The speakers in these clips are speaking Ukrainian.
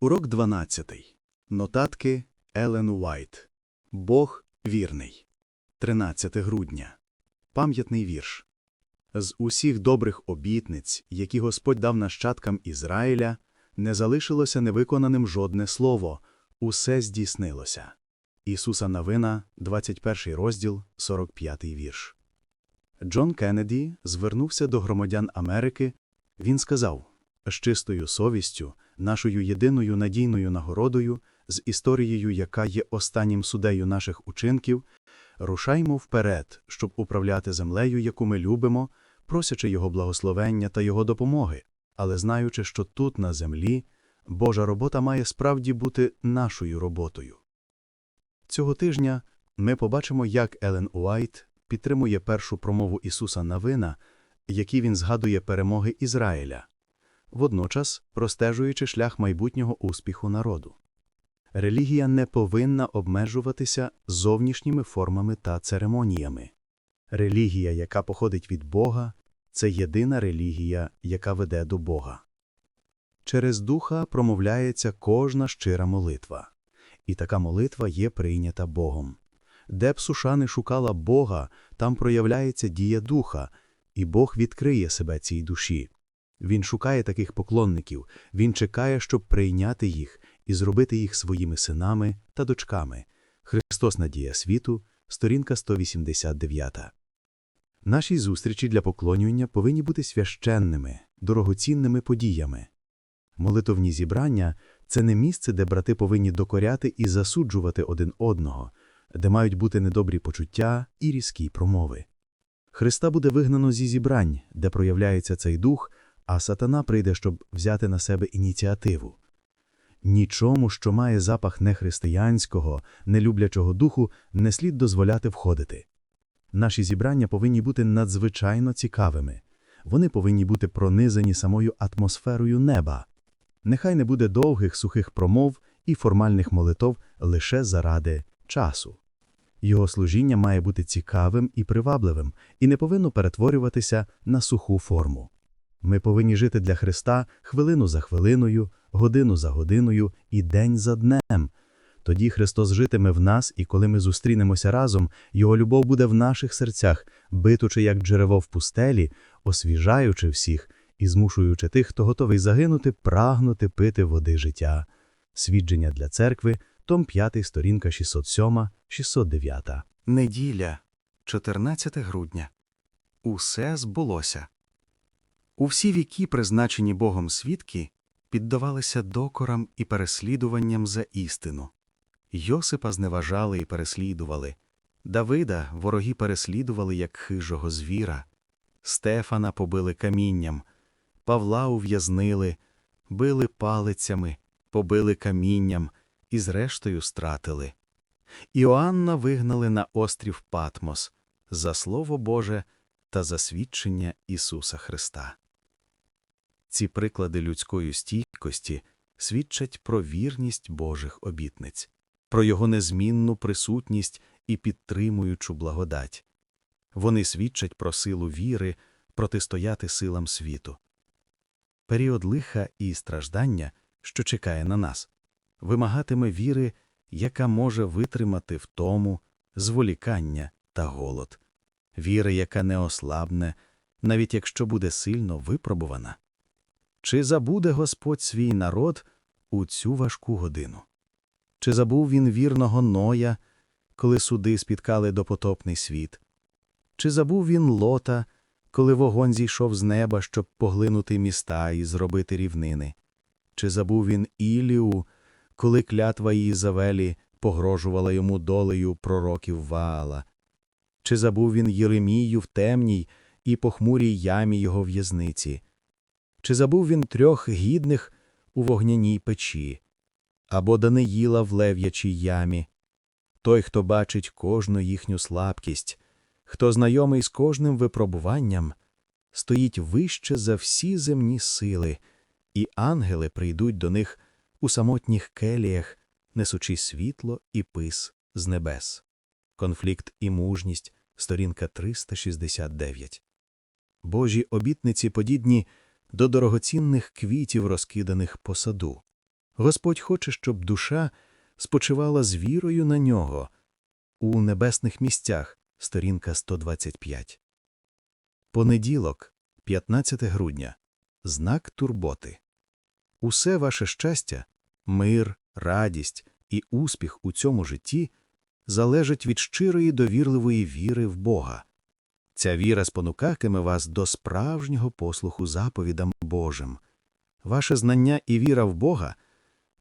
Урок 12. Нотатки Елен Уайт. Бог вірний. 13 грудня. Пам'ятний вірш. З усіх добрих обітниць, які Господь дав нащадкам Ізраїля, не залишилося невиконаним жодне слово, усе здійснилося. Ісуса Навина, 21 розділ, 45 вірш. Джон Кеннеді звернувся до громадян Америки. Він сказав, з чистою совістю, нашою єдиною надійною нагородою, з історією, яка є останнім судею наших учинків, рушаймо вперед, щоб управляти землею, яку ми любимо, просячи Його благословення та Його допомоги, але знаючи, що тут, на землі, Божа робота має справді бути нашою роботою. Цього тижня ми побачимо, як Елен Уайт підтримує першу промову Ісуса Навина, які він згадує перемоги Ізраїля, водночас простежуючи шлях майбутнього успіху народу. Релігія не повинна обмежуватися зовнішніми формами та церемоніями. Релігія, яка походить від Бога, це єдина релігія, яка веде до Бога. Через духа промовляється кожна щира молитва, і така молитва є прийнята Богом. Де б суша не шукала Бога, там проявляється дія духа, і Бог відкриє себе цій душі. Він шукає таких поклонників, він чекає, щоб прийняти їх і зробити їх своїми синами та дочками. Христос Надія світу, сторінка 189. Наші зустрічі для поклонювання повинні бути священними, дорогоцінними подіями. Молитовні зібрання це не місце, де брати повинні докоряти і засуджувати один одного, де мають бути недобрі почуття і різкі промови. Христа буде вигнано зі зібрань, де проявляється цей дух, а сатана прийде, щоб взяти на себе ініціативу. Нічому, що має запах нехристиянського, нелюблячого духу, не слід дозволяти входити. Наші зібрання повинні бути надзвичайно цікавими. Вони повинні бути пронизані самою атмосферою неба. Нехай не буде довгих сухих промов і формальних молитов лише заради часу. Його служіння має бути цікавим і привабливим і не повинно перетворюватися на суху форму. Ми повинні жити для Христа хвилину за хвилиною, годину за годиною і день за днем. Тоді Христос житиме в нас, і коли ми зустрінемося разом, Його любов буде в наших серцях, битучи як джерело в пустелі, освіжаючи всіх і змушуючи тих, хто готовий загинути, прагнути пити води життя. Свідження для церкви, том 5, сторінка 607, 609. Неділя, 14 грудня. Усе збулося. У всі віки, призначені Богом свідки, піддавалися докорам і переслідуванням за істину. Йосипа зневажали і переслідували. Давида вороги переслідували як хижого звіра. Стефана побили камінням, Павла ув'язнили, били палицями, побили камінням і зрештою стратили. Іоанна вигнали на острів Патмос за Слово Боже та за свідчення Ісуса Христа. Ці приклади людської стійкості свідчать про вірність Божих обітниць, про його незмінну присутність і підтримуючу благодать. Вони свідчать про силу віри протистояти силам світу. Період лиха і страждання, що чекає на нас, вимагатиме віри, яка може витримати втому, зволікання та голод, віри, яка не ослабне, навіть якщо буде сильно випробувана. Чи забуде Господь свій народ у цю важку годину? Чи забув він вірного Ноя, коли суди спіткали допотопний світ? Чи забув він лота, коли вогонь зійшов з неба, щоб поглинути міста і зробити рівнини? Чи забув він Ілію, коли клятва Єзавелі погрожувала йому долею пророків Ваала? Чи забув він Єремію в темній і похмурій ямі його в'язниці? Чи забув він трьох гідних у вогняній печі, або Даниїла в лев'ячій ямі? Той, хто бачить кожну їхню слабкість, хто знайомий з кожним випробуванням, стоїть вище за всі земні сили, і ангели прийдуть до них у самотніх келіях, несучи світло і пис з небес. Конфлікт і мужність, сторінка 369. Божі обітниці подібні до дорогоцінних квітів, розкиданих по саду. Господь хоче, щоб душа спочивала з вірою на нього у небесних місцях, сторінка 125. Понеділок, 15 грудня. Знак турботи. Усе ваше щастя, мир, радість і успіх у цьому житті залежать від щирої довірливої віри в Бога. Ця віра спонукатиме вас до справжнього послуху заповідам Божим. Ваше знання і віра в Бога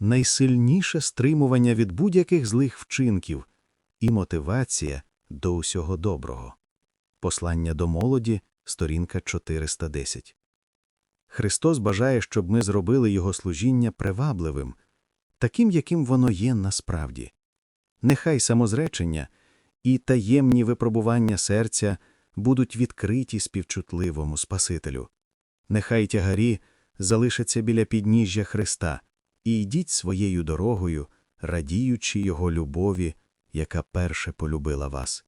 найсильніше стримування від будь-яких злих вчинків і мотивація до усього доброго. Послання до молоді, сторінка 410. Христос бажає, щоб ми зробили Його служіння привабливим, таким, яким воно є насправді. Нехай самозречення і таємні випробування серця будуть відкриті співчутливому Спасителю. Нехай тягарі залишаться біля підніжжя Христа і йдіть своєю дорогою, радіючи Його любові, яка перше полюбила вас.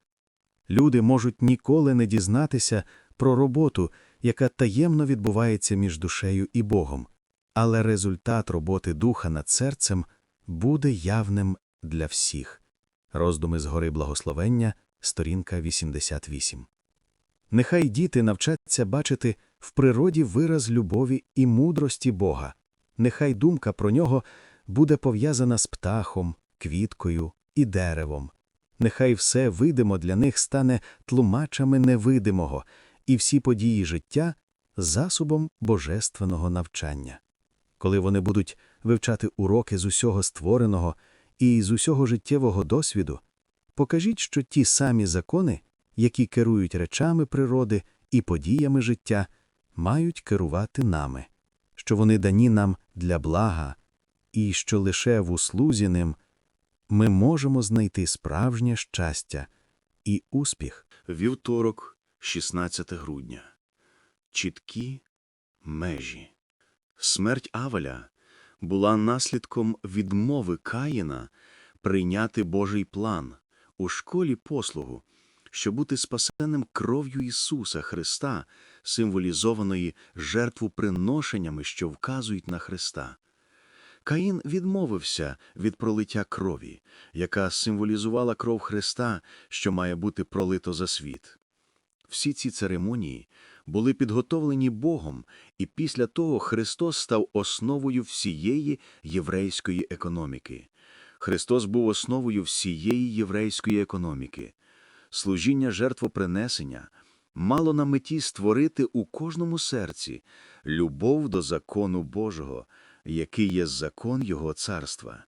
Люди можуть ніколи не дізнатися про роботу, яка таємно відбувається між душею і Богом, але результат роботи духа над серцем буде явним для всіх. Роздуми з гори благословення, сторінка 88. Нехай діти навчаться бачити в природі вираз любові і мудрості Бога. Нехай думка про нього буде пов'язана з птахом, квіткою і деревом. Нехай все видимо для них стане тлумачами невидимого, і всі події життя засобом божественного навчання. Коли вони будуть вивчати уроки з усього створеного і з усього життєвого досвіду, покажіть, що ті самі закони, які керують речами природи і подіями життя, мають керувати нами, що вони дані нам для блага, і що лише в услузі ним ми можемо знайти справжнє щастя і успіх. Вівторок, 16 грудня. Чіткі межі. Смерть Авеля була наслідком відмови Каїна прийняти Божий план у школі послугу, щоб бути спасеним кров'ю Ісуса Христа, символізованої жертвоприношеннями, що вказують на Христа. Каїн відмовився від пролиття крові, яка символізувала кров Христа, що має бути пролито за світ. Всі ці церемонії були підготовлені Богом, і після того Христос став основою всієї єврейської економіки. Христос був основою всієї єврейської економіки. Служіння жертвопринесення мало на меті створити у кожному серці любов до закону Божого, який є закон Його царства.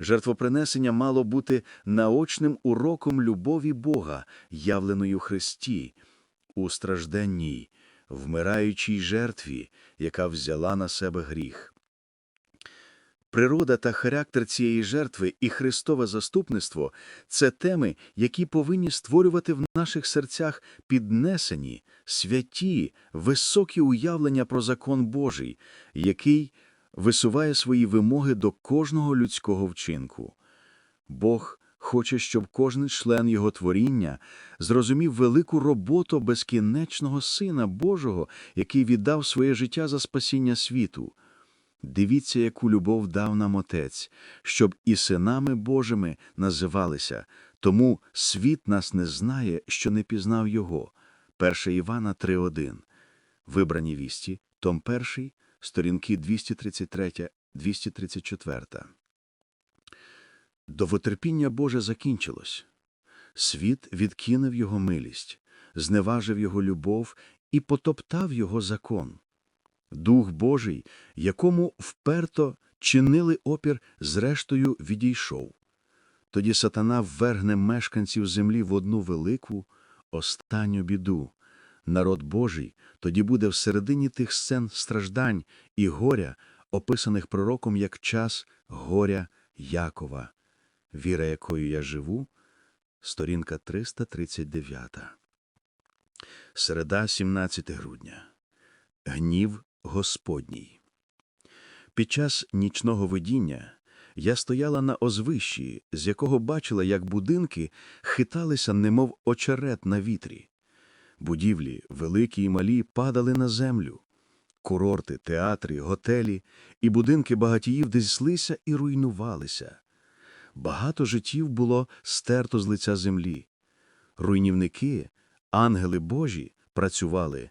Жертвопринесення мало бути наочним уроком любові Бога, явленої у Христі, у стражденній, вмираючій жертві, яка взяла на себе гріх. Природа та характер цієї жертви і Христове заступництво – це теми, які повинні створювати в наших серцях піднесені, святі, високі уявлення про закон Божий, який висуває свої вимоги до кожного людського вчинку. Бог хоче, щоб кожен член Його творіння зрозумів велику роботу безкінечного Сина Божого, який віддав своє життя за спасіння світу. Дивіться, яку любов дав нам Отець, щоб і синами Божими називалися, тому світ нас не знає, що не пізнав Його. 1 Івана 3.1. Вибрані вісті, том 1, сторінки 233-234. Довотерпіння Боже закінчилось. Світ відкинув Його милість, зневажив Його любов і потоптав Його закон. Дух Божий, якому вперто чинили опір, зрештою відійшов. Тоді сатана ввергне мешканців землі в одну велику, останню біду. Народ Божий тоді буде всередині тих сцен страждань і горя, описаних пророком як час горя Якова, віра якою я живу, сторінка 339. Середа, 17 грудня. Гнів Господній. Під час нічного видіння я стояла на озвищі, з якого бачила, як будинки хиталися, немов очерет на вітрі. Будівлі, великі і малі, падали на землю. Курорти, театри, готелі і будинки багатіїв дезлися і руйнувалися. Багато життів було стерто з лиця землі. Руйнівники, ангели Божі, працювали.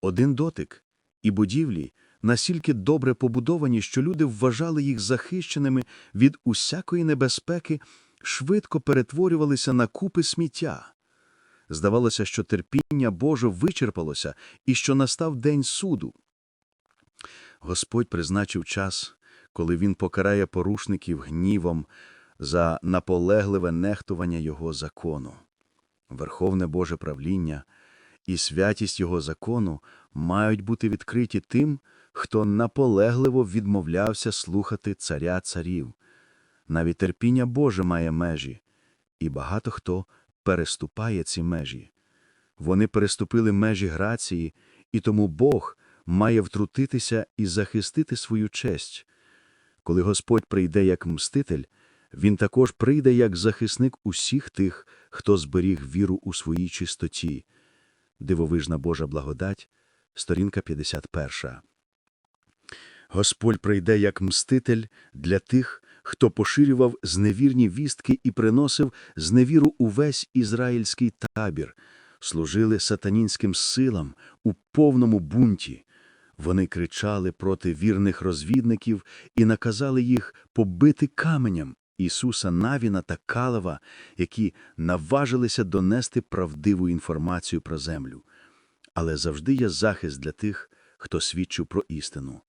Один дотик, і будівлі настільки добре побудовані, що люди вважали їх захищеними від усякої небезпеки, швидко перетворювалися на купи сміття. Здавалося, що терпіння Боже вичерпалося і що настав день суду. Господь призначив час, коли Він покарає порушників гнівом за наполегливе нехтування Його закону. Верховне Боже правління і святість Його закону мають бути відкриті тим, хто наполегливо відмовлявся слухати царя царів. Навіть терпіння Боже має межі, і багато хто переступає ці межі. Вони переступили межі грації, і тому Бог має втрутитися і захистити свою честь. Коли Господь прийде як мститель, Він також прийде як захисник усіх тих, хто зберіг віру у своїй чистоті. Дивовижна Божа благодать, сторінка 51. Господь прийде як мститель для тих, хто поширював зневірні вістки і приносив зневіру увесь ізраїльський табір, служили сатанінським силам у повному бунті. Вони кричали проти вірних розвідників і наказали їх побити каменем Ісуса Навіна та Калава, які наважилися донести правдиву інформацію про землю. Але завжди є захист для тих, хто свідчив про істину.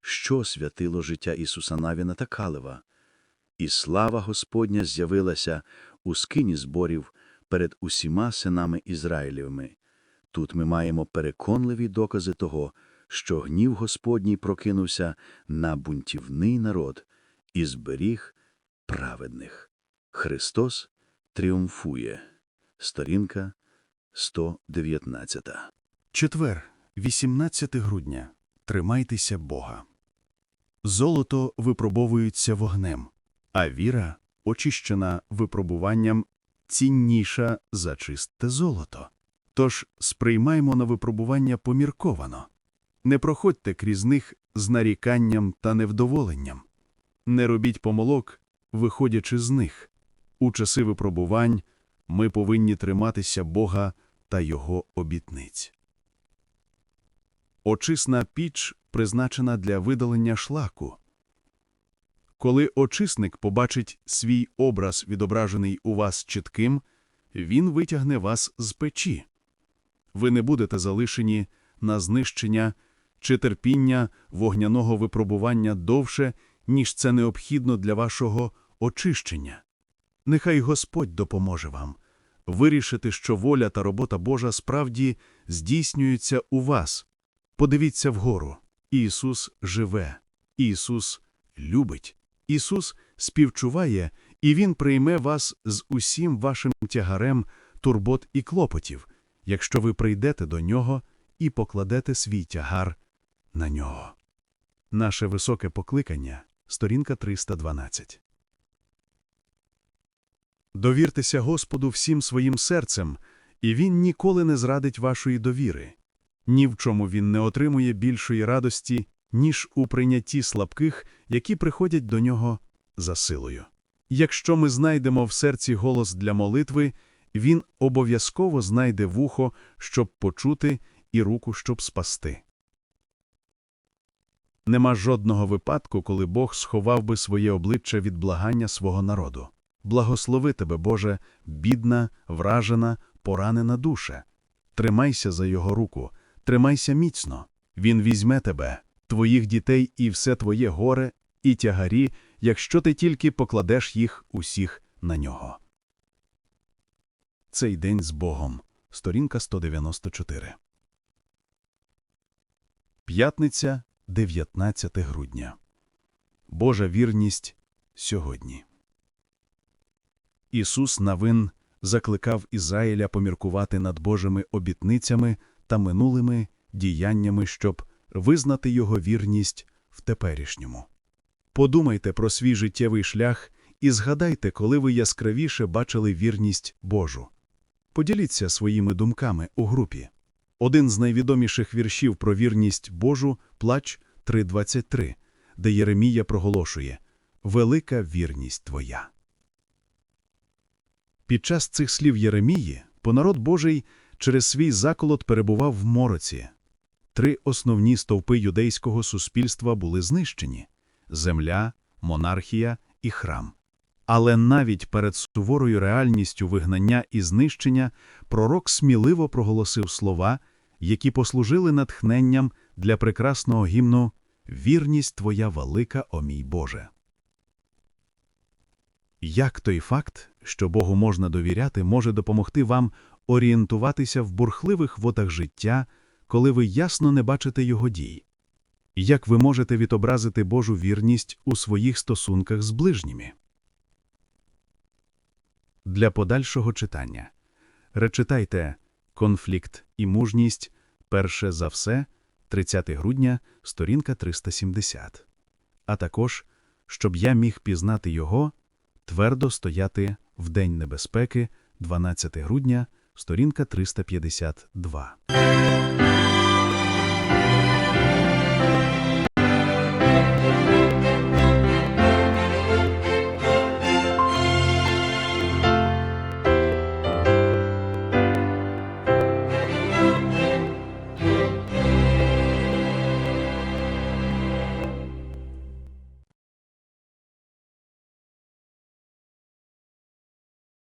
Що святило життя Ісуса Навіна та Калева? І слава Господня з'явилася у скині зборів перед усіма синами Ізраїлєвими. Тут ми маємо переконливі докази того, що гнів Господній прокинувся на бунтівний народ і зберіг праведних. Христос тріумфує. Сторінка 119. Четвер, 18 грудня. Тримайтеся Бога. Золото випробовується вогнем, а віра, очищена випробуванням, цінніша за чисте золото. Тож сприймаймо на випробування помірковано. Не проходьте крізь них з наріканням та невдоволенням. Не робіть помилок, виходячи з них. У часи випробувань ми повинні триматися Бога та Його обітниць. Очисна піч призначена для видалення шлаку. Коли очисник побачить свій образ, відображений у вас чітким, він витягне вас з печі. Ви не будете залишені на знищення чи терпіння вогняного випробування довше, ніж це необхідно для вашого очищення. Нехай Господь допоможе вам вирішити, що воля та робота Божа справді здійснюються у вас. Подивіться вгору. Ісус живе, Ісус любить, Ісус співчуває, і Він прийме вас з усім вашим тягарем турбот і клопотів, якщо ви прийдете до Нього і покладете свій тягар на Нього. Наше високе покликання, сторінка 312. Довіртеся Господу всім своїм серцем, і Він ніколи не зрадить вашої довіри. Ні в чому він не отримує більшої радості, ніж у прийнятті слабких, які приходять до нього за силою. Якщо ми знайдемо в серці голос для молитви, він обов'язково знайде вухо, щоб почути, і руку, щоб спасти. Нема жодного випадку, коли Бог сховав би своє обличчя від благання свого народу. Благослови тебе, Боже, бідна, вражена, поранена душа. Тримайся за його руку, тримайся міцно. Він візьме тебе, твоїх дітей і все твоє горе і тягарі, якщо ти тільки покладеш їх усіх на нього. Цей день з Богом. Сторінка 194. П'ятниця, 19 грудня. Божа вірність сьогодні. Ісус Навин закликав Ізраїля поміркувати над Божими обітницями та минулими діяннями, щоб визнати його вірність в теперішньому. Подумайте про свій життєвий шлях і згадайте, коли ви яскравіше бачили вірність Божу. Поділіться своїми думками у групі. Один з найвідоміших віршів про вірність Божу – Плач 3.23, де Єремія проголошує «Велика вірність твоя». Під час цих слів Єремії понарод Божий через свій заколот перебував в мороці. Три основні стовпи юдейського суспільства були знищені – земля, монархія і храм. Але навіть перед суворою реальністю вигнання і знищення пророк сміливо проголосив слова, які послужили натхненням для прекрасного гімну «Вірність твоя велика, о мій Боже». Як той факт, що Богу можна довіряти, може допомогти вам орієнтуватися в бурхливих водах життя, коли ви ясно не бачите його дій? Як ви можете відобразити Божу вірність у своїх стосунках з ближніми? Для подальшого читання речитайте «Конфлікт і мужність. Перше за все. 30 грудня, сторінка 370. А також, щоб я міг пізнати його, твердо стояти в День небезпеки, 12 грудня, сторінка 352.